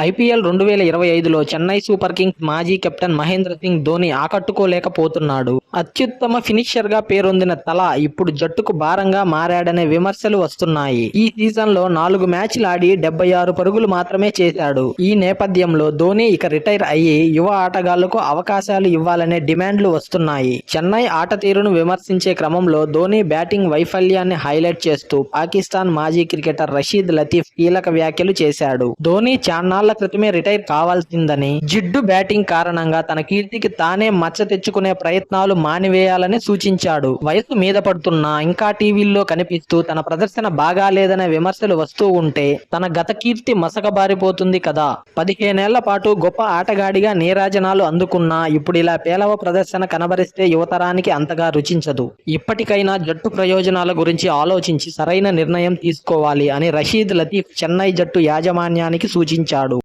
IPL రెండు వేల ఇరవై ఐదులో చెన్నై సూపర్ కింగ్స్ మాజీ కెప్టెన్ మహేంద్ర సింగ్ ధోని ఆకట్టుకోలేకపోతున్నాడు. అత్యుత్తమ ఫినిషర్గా పేరొందిన తల ఇప్పుడు జట్టుకు భారంగా మారాడనే విమర్శలు వస్తున్నాయి. ఈ సీజన్లో నాలుగు మ్యాచ్లు ఆడి డెబ్బై ఆరు పరుగులు మాత్రమే చేశాడు. ఈ నేపథ్యంలో ధోని ఇక రిటైర్ అయ్యి యువ ఆటగాళ్ళకు అవకాశాలు ఇవ్వాలనే డిమాండ్లు వస్తున్నాయి. చెన్నై ఆట తీరును విమర్శించే క్రమంలో ధోని బ్యాటింగ్ వైఫల్యాన్ని హైలైట్ చేస్తూ పాకిస్తాన్ మాజీ క్రికెటర్ రషీద్ లతీఫ్ కీలక వ్యాఖ్యలు చేశాడు. ధోని చాన్నాళ్ళ క్రితమే రిటైర్ కావాల్సిందని జిడ్డు బ్యాటింగ్ కారణంగా తన కీర్తికి తానే మచ్చ తెచ్చుకునే ప్రయత్నాలు మానివేయాలని సూచించాడు. వయసు మీద పడుతున్నా ఇంకా టీవీల్లో కనిపిస్తూ తన ప్రదర్శన బాగాలేదనే విమర్శలు వస్తూ ఉంటే తన గత కీర్తి మసకబారిపోతుంది కదా. పదిహేనేళ్ళ పాటు గొప్ప ఆటగాడిగా నీరాజనాలు అందుకున్నా ఇప్పుడు ఇలా పేలవ ప్రదర్శన కనబరిస్తే యువతరానికి అంతగా రుచించదు. ఇప్పటికైనా జట్టు ప్రయోజనాల గురించి ఆలోచించి సరైన నిర్ణయం తీసుకోవాలి అని రషీద్ లతీఫ్ చెన్నై జట్టు యాజమాన్యానికి సూచించాడు.